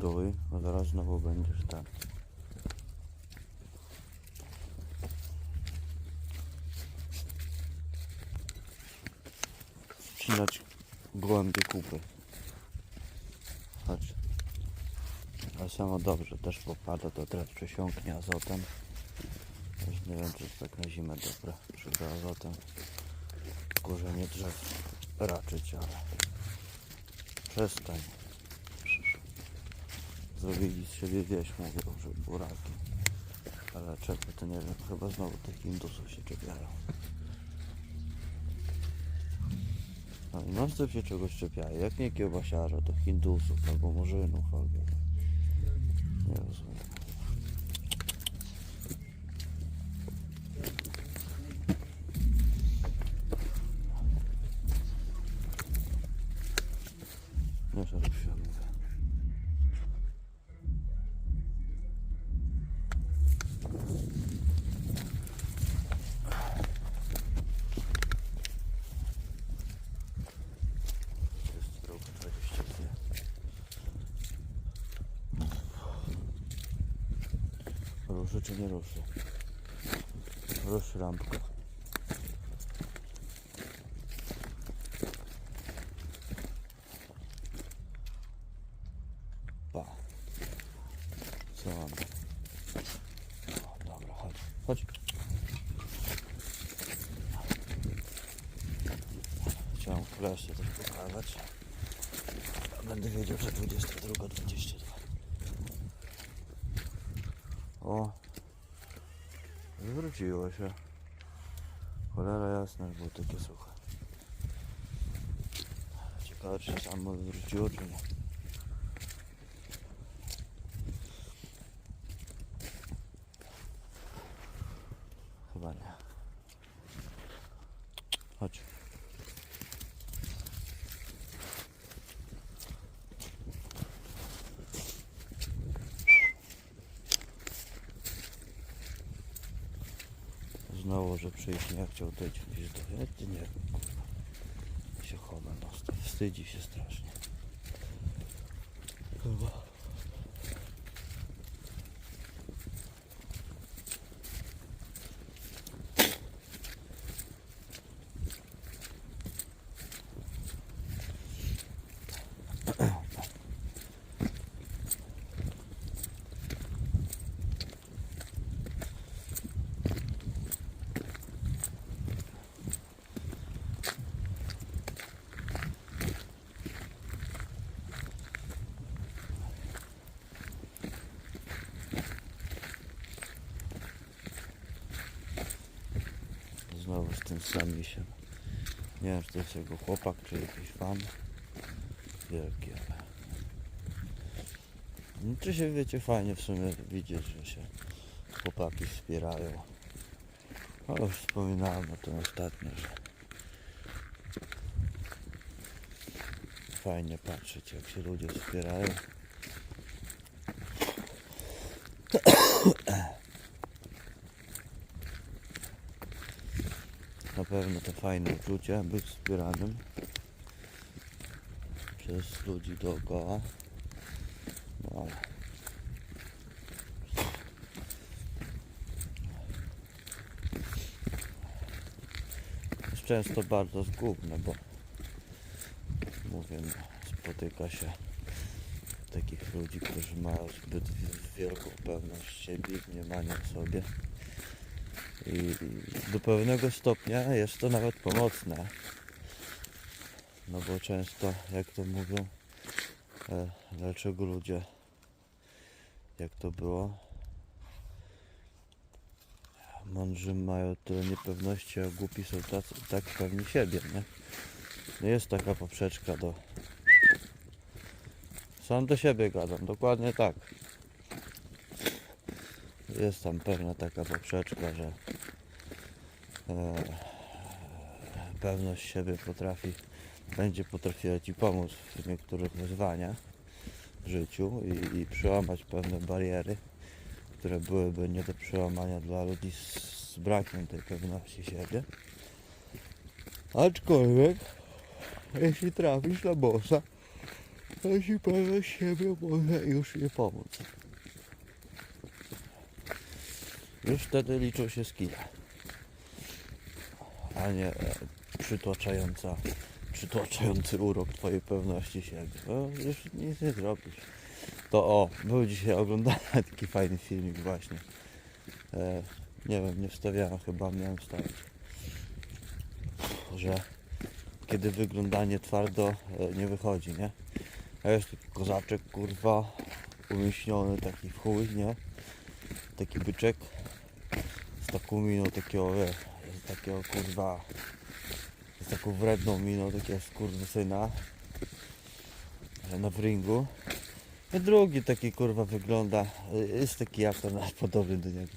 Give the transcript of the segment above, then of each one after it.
stój, bo zaraz znowu będziesz tam. Wcinać głębiej kupy. Chodź. Ale samo dobrze, też popada, to teraz przesiąknie azotem. Też nie wiem, czy jest tak na zimę dobre, żeby azotem korzenie drzew raczyć, ale przestań. Zrobili z siebie wieś, mówią, że buraki. Ale czekaj, to nie wiem, chyba znowu tych indusów się czepiają. No i non stop się czegoś czepiają. Jak nie kiełbasiarza, to hindusów albo murzynów, albo... Nie rozumiem. Nie żartuję, mówię. Jest droga 22. Ruszy czy nie ruszy? Ruszy lampka. Pa. Co mam? O, dobra, chodź. Chodź. Chciałem klasie coś pokazać. Będę wiedział, że 22, 22. O! Zwróciło. Cholera jasna, było takie suche. Ciekawe, czy samo zwróciło, czy nie. Chyba nie. Chodź. Znowu, że przyjść nie chciał tej gdzieś do ty nie kurwa. Się chowa no Wstydzi się strasznie. Tym samisiem. Nie wiem, czy to jest jego chłopak, czy jakiś fan. Wielki, ale... No, się wiecie, fajnie w sumie widzieć, że się chłopaki wspierają. Ale już wspominałem o tym ostatnio, że fajnie patrzeć, jak się ludzie wspierają. Pewno to fajne uczucie być wspieranym przez ludzi dookoła. No ale jest często bardzo zgubne, bo mówię, no, spotyka się takich ludzi, którzy mają zbyt wi- wielką pewność siebie i mniemania o sobie. I do pewnego stopnia jest to nawet pomocne. No bo często, jak to mówią, e, dlaczego ludzie, jak to było, mądrzy mają tyle niepewności, a głupi są tacy, tak pewni siebie, nie? No Jest taka poprzeczka do... Sam do siebie gadam, dokładnie tak. Jest tam pewna taka poprzeczka, że e, pewność siebie potrafi, będzie potrafiła Ci pomóc w niektórych wyzwaniach w życiu i, i przełamać pewne bariery, które byłyby nie do przełamania dla ludzi z, z brakiem tej pewności siebie. Aczkolwiek, jeśli trafisz na bossa, to ci pewnie siebie może już nie pomóc. Już wtedy liczą się skille, a nie e, przytłaczająca, przytłaczający urok twojej pewności siebie. No, już nic nie zrobisz. To o, był dzisiaj oglądany taki fajny filmik właśnie. E, nie wiem, nie wstawiałem chyba, miałem wstawić. Że kiedy wyglądanie twardo e, nie wychodzi, nie? A jest kozaczek, kurwa, umieśniony taki w chuj, nie? Taki byczek z taką miną takiego, wiesz, takiego kurwa, z taką wredną miną takiego skurwysyna e, na wringu. I drugi taki kurwa wygląda, e, jest taki aktor nawet podobny do niego.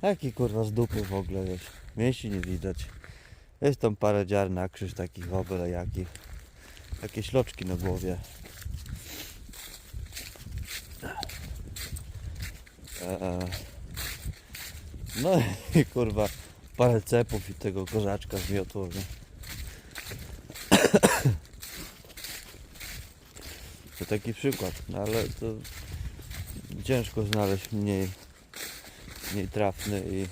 Taki kurwa z dupy w ogóle, wiesz, mięsi nie widać. Jest tam parę dziar na krzyż takich w ogóle jakich. Takie śloczki na głowie. Eee. No i kurwa parę cepów i tego kozaczka zmiotło. Nie? To taki przykład, no ale to ciężko znaleźć mniej, mniej trafny i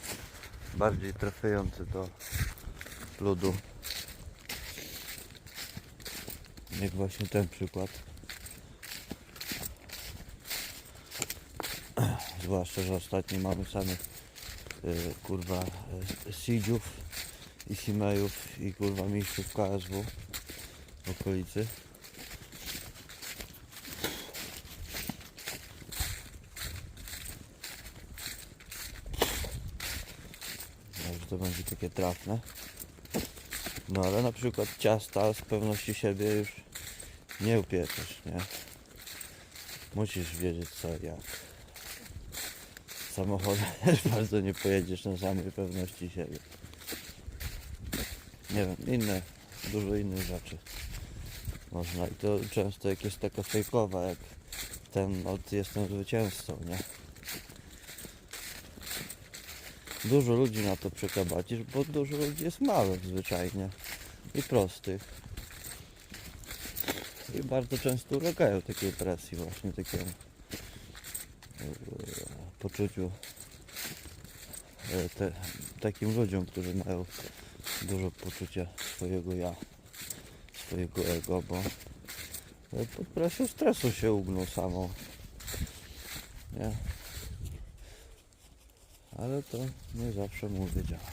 bardziej trafiający do ludu. Jak właśnie ten przykład. Zwłaszcza, że ostatnio mamy samych kurwa y, Sidziów i Simejów i kurwa mistrzów KSW w okolicy. Może to będzie takie trafne. No ale na przykład ciasta z pewności siebie już nie upieczesz, nie? Musisz wiedzieć co jak. Samochodem też bardzo nie pojedziesz na samej pewności siebie. Nie wiem, inne, dużo innych rzeczy można i to często jak jest taka fejkowa, jak ten od jestem zwycięzcą, nie? Dużo ludzi na to przekabacisz, bo dużo ludzi jest małych zwyczajnie i prostych. I bardzo często ulegają takiej presji właśnie takiemu poczuciu e, te, takim ludziom, którzy mają dużo poczucia swojego ja, swojego ego, bo e, pod presją stresu się ugną samą. Nie? Ale to nie zawsze mówię działa.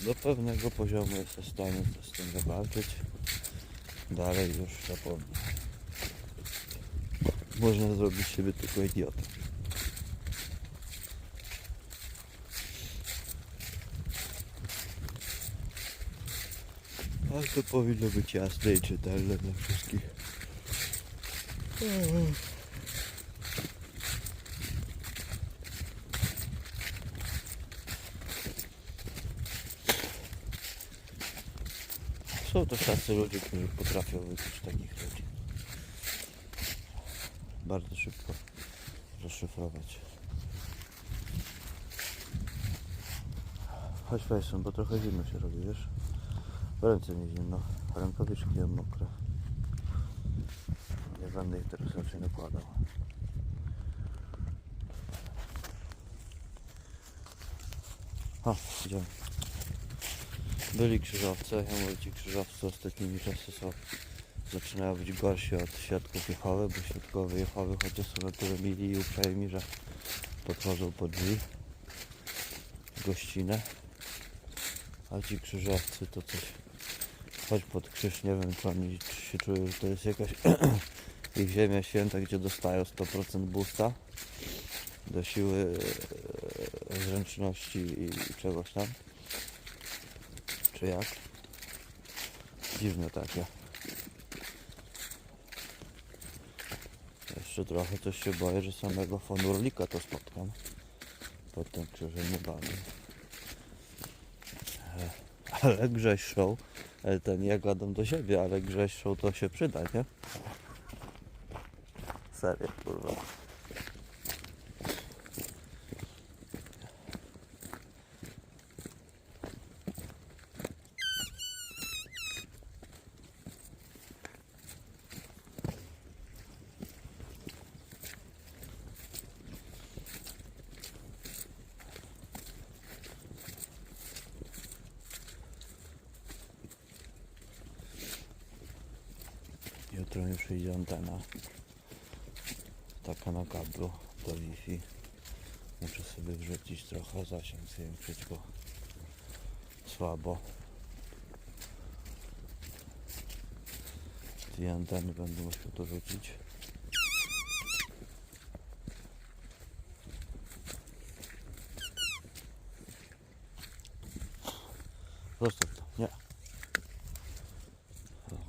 Do pewnego poziomu jestem w stanie z tym zawalczyć. Dalej już zapomnę. Można zrobić siebie tylko idiotą. Ale to powinno być jasne i czytelne dla wszystkich. Są też tacy ludzie, którzy potrafią wykryć takich ludzi. Bardzo szybko rozszyfrować. Chodź Fejson, bo trochę zimno się robi, wiesz? W ręce mi zimno, rękawiczki mam mokre. Nie będę ich teraz raczej nakładał. O, idziemy. Byli krzyżowcy, ja mówię ci krzyżowcy ostatnimi czasy są zaczynają być gorsi od świadków Jehowy, bo świadkowie Jehowy chociaż są na tyle mili i uprzejmi, że podchodzą pod drzwi gościnę, a ci krzyżowcy to coś chodź pod krzyż, nie wiem czy oni się czują, że to jest jakaś ich ziemia święta, gdzie dostają 100% boosta do siły e, zręczności i czegoś tam czy jak? Dziwne takie. Jeszcze trochę coś się boję, że samego Fonurlika to spotkam. Pod tym krzyżem niebawem. E, Ale Grześ e, ten ja gadam do siebie, ale Grześ to się przyda, nie? Serio, kurwa. Jutro mi przyjdzie antena. Taka na kablu do Wi-Fi. Muszę sobie wrzucić trochę zasięg zwiększyć, bo słabo. Dwie anteny będę musiał dorzucić. Zostaw to, nie.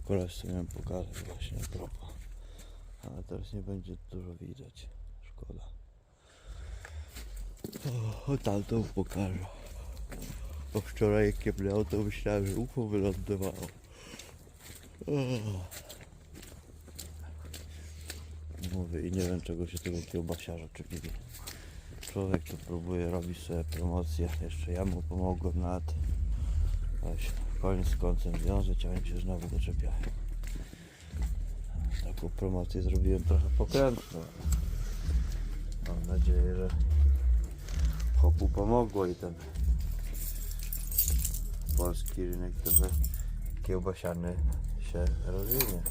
O, koleżce miałem pokazać właśnie a propos. Ale teraz nie będzie dużo widać. Szkoda. O, tamtą pokażę. Bo wczoraj jak kieplęło to myślałem, że UFO wylądowało. Mówię i nie wiem czego się tego kiełbasiarza czepili. Człowiek tu próbuje robić sobie promocję. Jeszcze ja mu pomogłem nawet. Weź koniec z końcem a oni się znowu doczepiają. Taką promocję zrobiłem trochę pokrętną. Mam nadzieję, że chopu pomogło i ten polski rynek trochę kiełbasiany się rozwinie.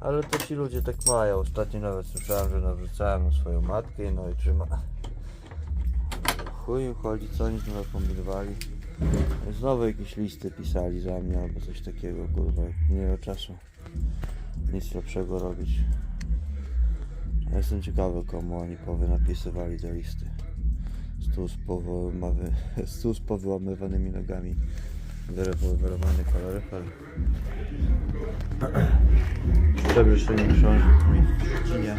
Ale to ci ludzie tak mają. Ostatnio nawet słyszałem, że nawrzucałem na swoją matkę no i trzyma. Chuj chodzi, co oni znowu kombinowali. Znowu jakieś listy pisali za mnie albo coś takiego, kurwa, nie miał czasu nic lepszego robić. Ja jestem ciekawy komu oni powy napisywali te listy. Stół z, powyłamywanymi nogami. Wyrewolwerowany kaloryfer. Przewyższenie książek w Szczecinie.